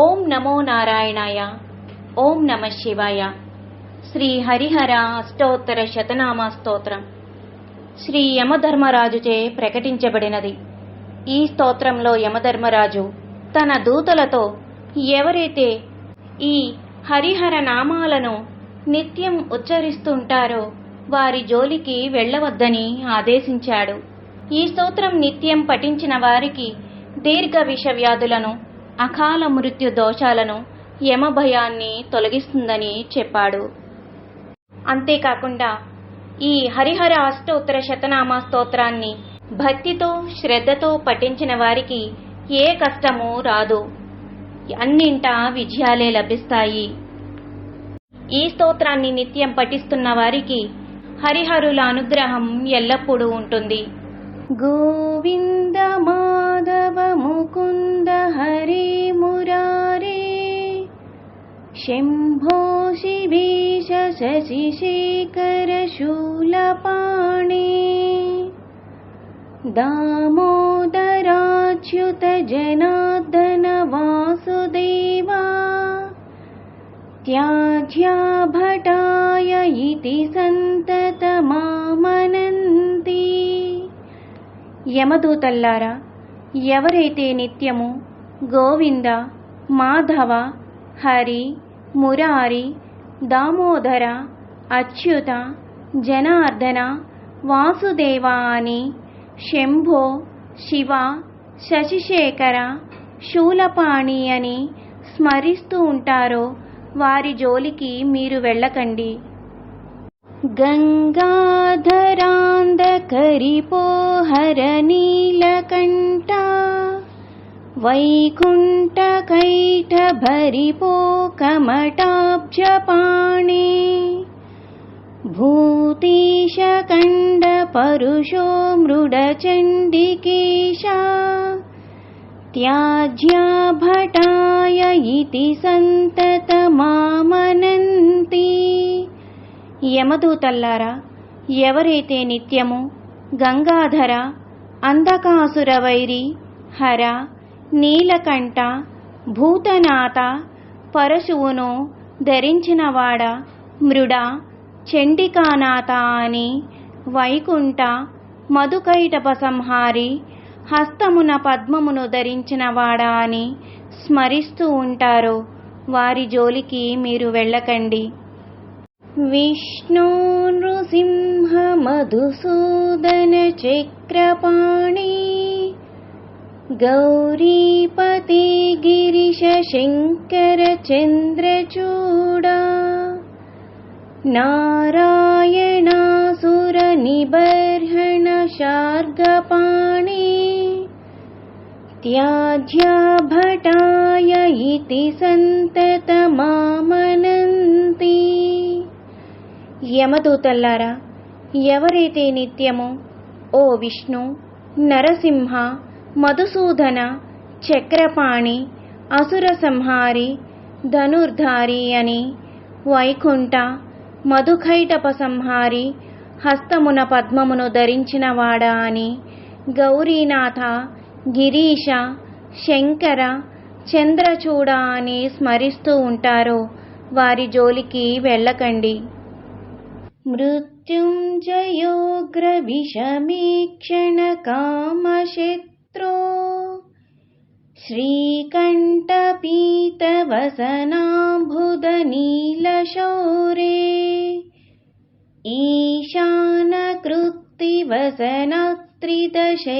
ఓం నమో నారాయణాయ ఓం నమ శివాయ. శ్రీ హరిహర అష్టోత్తర శతనామ స్తోత్రం. శ్రీ యమధర్మరాజుచే ప్రకటించబడినది. ఈ స్తోత్రంలో యమధర్మరాజు తన దూతలతో ఎవరైతే ఈ హరిహర నామాలను నిత్యం ఉచ్చరిస్తుంటారో వారి జోలికి వెళ్ళవద్దని ఆదేశించాడు. ఈ స్తోత్రం నిత్యం పఠించిన వారికి దీర్ఘ విషవ్యాధులను అకాల మృత్యు దోషాలను యమభయాన్ని తొలగిస్తుందని చెప్పాడు. అంతేకాకుండా ఈ హరిహర అష్టోత్తర శతనామ స్తోత్రాన్ని భక్తితో శ్రద్ధతో పఠించిన వారికి ఏ కష్టము రాదు. అన్నింటా విజయాలే లభిస్తాయి. ఈ స్తోత్రాన్ని నిత్యం పఠిస్తున్న వారికి హరిహరుల అనుగ్రహం ఎల్లప్పుడూ ఉంటుంది. గోవింద మాధవ ముకుంద హరి శంభో శివేశ శశిశేఖర శూలపాణి దామోదరాచ్యుత జనార్దన వాసుదేవా त्याज्या भटाय इति సంతతమామనంతి యమదూతల్లారా ఎవరైతే నిత్యము గోవింద మాధవ హరి మురారి దామోదర అచ్యుత జనార్దన వాసుదేవ అని శంభో శివ శశిశేఖర శూలపాణి అని స్మరిస్తూ ఉంటారో వారి జోలికి మీరు వెళ్ళకండి. గంగాధరాంధకరిపోహర నీలకంఠ వైకుంఠకైఠ భరిపో కమటాబ్జపాణి భూతీశకండ పరుషో మృడచండికేశ त्याज्या भटाय इति సంతతమామనంతి యమదూతల్లారా ఎవరైతే నిత్యము గంగాధర అంధకాసుర వైరి హర నీలకంఠ భూతనాథ పరశువును ధరించినవాడ మృడ చండికానాథ అని వైకుంఠ మధుకైటప సంహారి హస్తమున పద్మమును ధరించినవాడా అని స్మరిస్తూ ఉంటారో. వారి జోలికి మీరు వెళ్ళకండి. విష్ణు నృసింహ మధుసూదన చక్రపాణి గౌరీపతి గిరిశ శంకర చంద్రచూడా నారాయణాసుర నిబర్హణ శార్గపాణి त्याज्या भटाय इति సంతతమామనంతి యమదూతల్లారా ఎవరైతే నిత్యము ఓ విష్ణు నరసింహ మధుసూదన చక్రపాణి అసుర సంహారి ధనుర్ధారి అని వైకుంఠ మధుకైటప సంహారి హస్తమున పద్మమును ధరించినవాడా అని గౌరీనాథ గిరీశ శంకర చంద్రచూడ అని స్మరిస్తూ ఉంటారో వారి జోలికి వెళ్ళకండి. మృత్యుంజయోగ్ర విషమీక్షణ కామశక్తి శ్రీకంఠపీతవసనాంబుద నీలశౌరే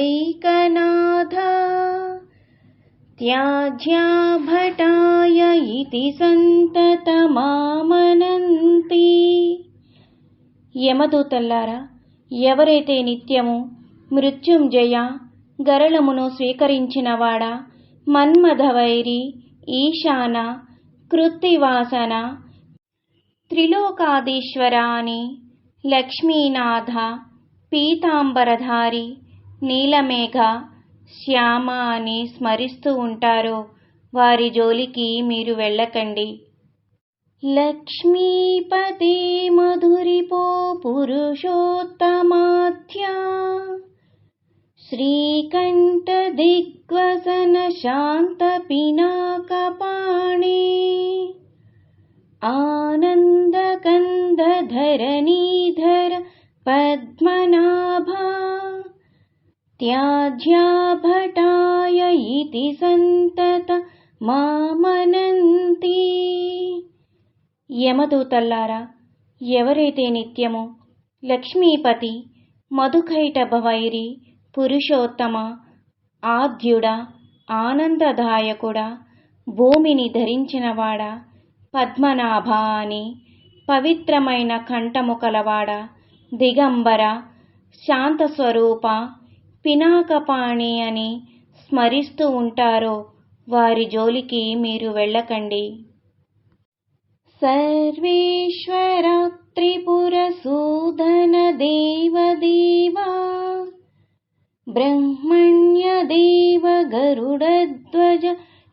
ఈశానకృత్తివసనత్రిదశైకనాథ त्याज्या भटाय इति సంతతమామనంతి యమదూతల్లారా ఎవరైతే నిత్యము మృత్యుంజయ గరళమును స్వీకరించినవాడా? మన్మధవైరి ఈశాన కృత్తివాసన త్రిలోకాధీశ్వర అని లక్ష్మీనాథ పీతాంబరధారి నీలమేఘ శ్యామ అని స్మరిస్తూ ఉంటారో. వారి జోలికి మీరు వెళ్ళకండి. లక్ష్మీపతి మధురిపో పురుషోత్తమాధ్యా श्रीकण्ठदिग्वसनशान्तपिनाकपाणि आनन्दकन्दधरणीधर पद्मनाभात्या भटाय इति सन्तत मामनन्ति। यमदूतल्लार यवरैते नित्यमो लक्ष्मीपति मधुकैटभवैरि పురుషోత్తమ ఆద్యుడ ఆనందదాయకుడ భూమిని ధరించినవాడ పద్మనాభ అని పవిత్రమైన కంఠము కలవాడ దిగంబర శాంతస్వరూప పినాకపాణి అని స్మరిస్తూ ఉంటారో వారి జోలికి మీరు వెళ్ళకండి. సర్వేశ్వర త్రిపురసూదన దేవదేవా బ్రహ్మణ్య బ్రహ్మణ్యదేవగరుడధ్వజ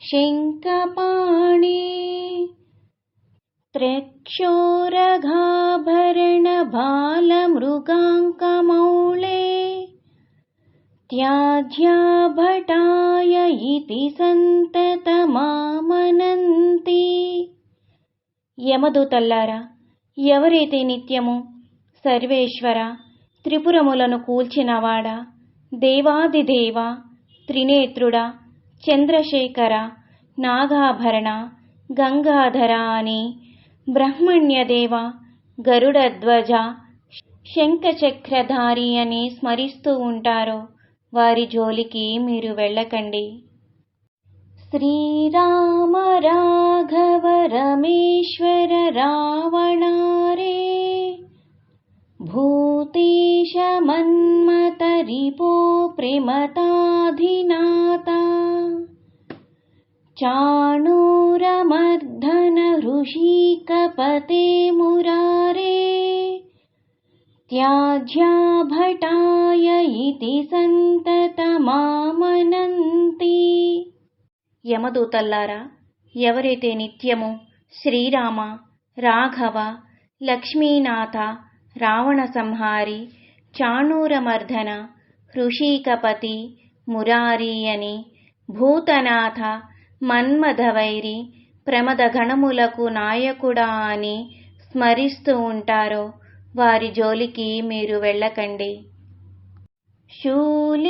శంఖపాణీ త్రక్షోరఘాభరణ బాలమృగాంకమౌళే త్యాజ్యాభటాయ ఇది సంతతమామనంతి యమదూతల్లారా ఎవరైతే నిత్యము సర్వేశ్వర త్రిపురములను కూల్చినవాడా దేవాదిదేవ త్రినేత్రుడ చంద్రశేఖర నాగాభరణ గంగాధర అని బ్రహ్మణ్యదేవ గరుడధ్వజ శంఖచక్రధారి అని స్మరిస్తూ ఉంటారో. వారి జోలికి మీరు వెళ్ళకండి. శ్రీరామ రాఘవ రమేశ్వర రావణారే భూతేశ మన్మత రిపో ప్రేమతాధినాత చాణూరమర్ధన ఋషికపతే మురారే త్యాజ్యా భటాయ ఇతి సంతతమామనంతి యమదూతల్లారా ఎవరైతే నిత్యము శ్రీరామ రాఘవ లక్ష్మీనాథ రావణ సంహారి చాణూరమర్ధన హృషీకపతి మురారి అని భూతనాథ మన్మధవైరి ప్రమద గణములకు నాయకుడా అని స్మరిస్తూ ఉంటారో వారి జోలికి మీరు వెళ్ళకండి. శూలింగిరీశ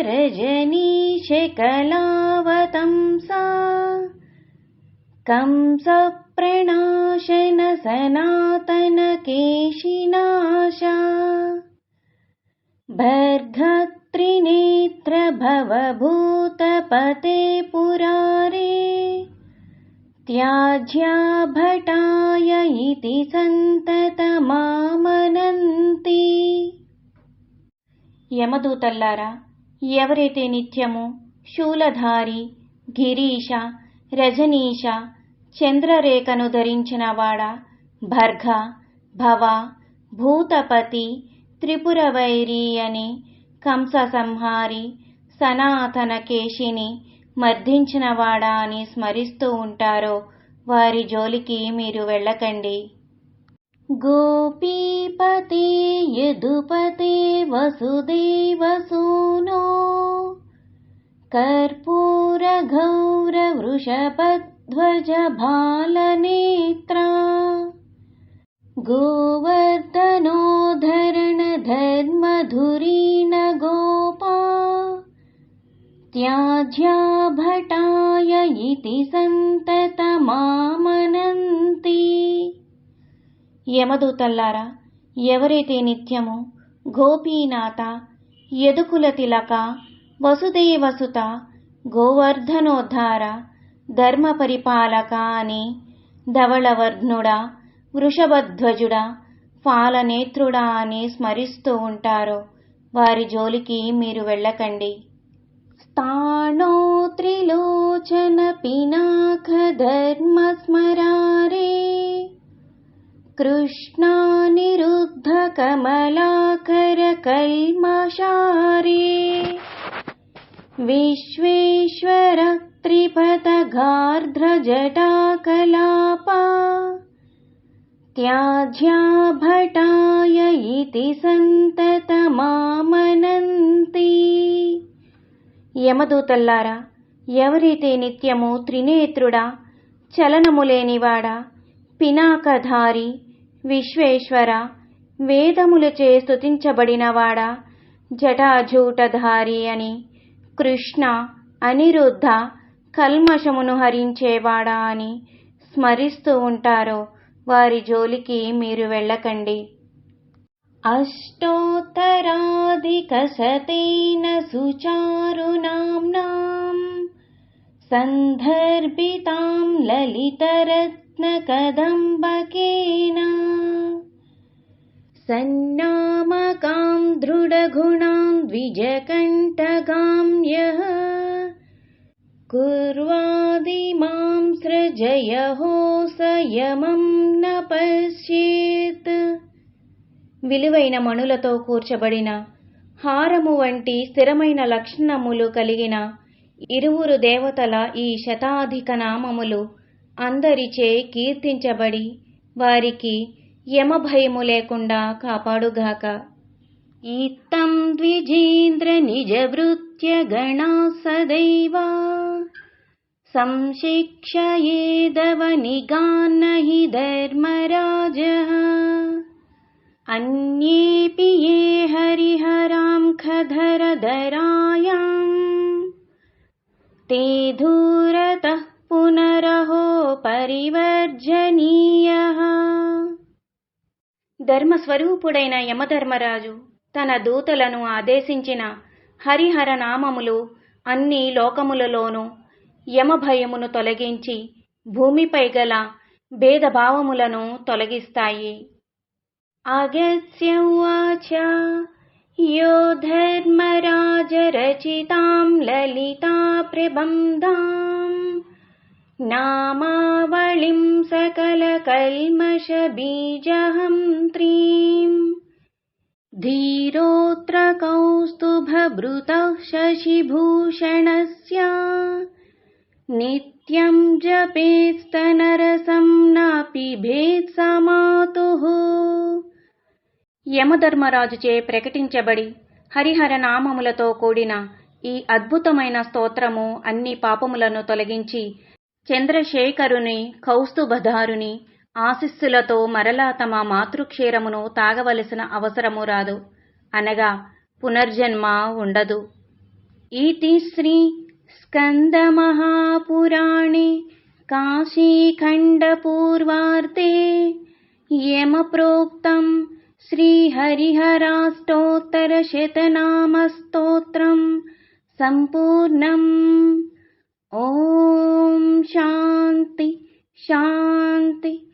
రజనీశ కళావతంసా కంస ప్రణాశన సనాతన కేశినాశా భర్గత్రినేత్ర భవభూతపతే పురారే త్యాజ్యా భటాయ ఇతి సంతతమామనంతి యమదూతల్లారా ఎవరైతే నిత్యము శూలధారి గిరీశ రజనీశ చంద్రరేఖను ధరించినవాడ భర్గ భవ భూతపతి త్రిపురవైరి అని కంస సంహారి సనాతన కేశిని మర్దించినవాడా అని స్మరిస్తూ ఉంటారో వారి జోలికి మీరు వెళ్ళకండి. గోపీపతే యదుపతే వసుదేవసూనో కర్పూర గౌర వృషభధ్వజ బాలనేత్రా गोवर्धनोद्धरण धर्मधुरीण गोपा त्याज्या भटाय इति సంతతమామనంతి యమదూతల్లారా ఎవరైతే నిత్యము గోపీనాథ యదుకుల తిలక వసుదేవసుత గోవర్ధనోద్ధార ధర్మ పరిపాలక అని ధవళవర్ణుడా వృషభధ్వజుడా ఫాలనేత్రుడా అని స్మరిస్తూ ఉంటారో. వారి జోలికి మీరు వెళ్ళకండి. స్థాణో త్రిలోచన పినాక ధర్మ స్మరారే. కృష్ణానిరుద్ధ కమలాకర కల్మషారే. విశ్వేశ్వర त्रिपथगार्ध्रजटाकलापा జటాకలాపా भटाय इति సంతతమామనంతి యమదూతల్లారా ఎవరైతే నిత్యము త్రినేత్రుడా చలనము లేనివాడా పినాకధారి విశ్వేశ్వర వేదములచే స్తుతించబడినవాడా జటాజూటధారి అని కృష్ణ అనిరుద్ధ కల్మషమును హరించేవాడా అని స్మరిస్తూ ఉంటారో వారి జోలికి మీరు వెళ్ళకండి అష్టోత్తరాధికశతేన సుచారునామ్నాం सन्दर्भितां ललितरत्नकदम्बकेन सन्नामकां दृढगुणां द्विजकण्ठगां यः कुर्वादिमां सृजयहो स यमं न పశ్యేత్ విలువైన మణులతో కూర్చబడిన హారము వంటి స్థిరమైన లక్షణములు కలిగిన ఇరువురు దేవతల ఈ శతాధిక నామములు అందరిచే కీర్తించబడి వారికి యమభయము లేకుండా కాపాడుగాక ఇత్తం ద్విజేంద్ర నిజవృత్య గణా సదైవ సంశిక్షయేదవ నిగాన్న హి ధర్మరాజ అన్యేపి ఏ హరిహరాం ఖధరధరాయాం ते धूरतः పునరహో పరివర్జనీయః ధర్మస్వరూపుడైన యమధర్మరాజు తన దూతలను ఆదేశించిన హరిహర నామములు అన్ని లోకములలోనూ యమభయమును తొలగించి భూమిపై గల భేదభావములను తొలగిస్తాయి అగస్య ఉవాచ यो धर्मराजरचितां ललिता प्रबन्धाम् नामावलिं सकलकल्मषबीजहन्त्रीम् धीरोऽत्र कौस्तुभभृतः शशिभूषणस्य नित्यं जपेत्स्तनरसं नापि भेत्समातुः యమధర్మరాజుచే ప్రకటించబడి హరిహర నామములతో కూడిన ఈ అద్భుతమైన స్తోత్రము అన్ని పాపములను తొలగించి చంద్రశేఖరుని కౌస్తుభధారుని ఆశిస్సులతో మరలా తమ మాతృక్షీరమును తాగవలసిన అవసరము రాదు. అనగా పునర్జన్మ ఉండదు. ఇది శ్రీ స్కందమహాపురాణే కాశీఖండపూర్వార్తే యమప్రోక్తం श्रीहरिहराष्टोत्तरशतनामस्तोत्रं సంపూర్ణం. ఓం శాంతి శాంతి.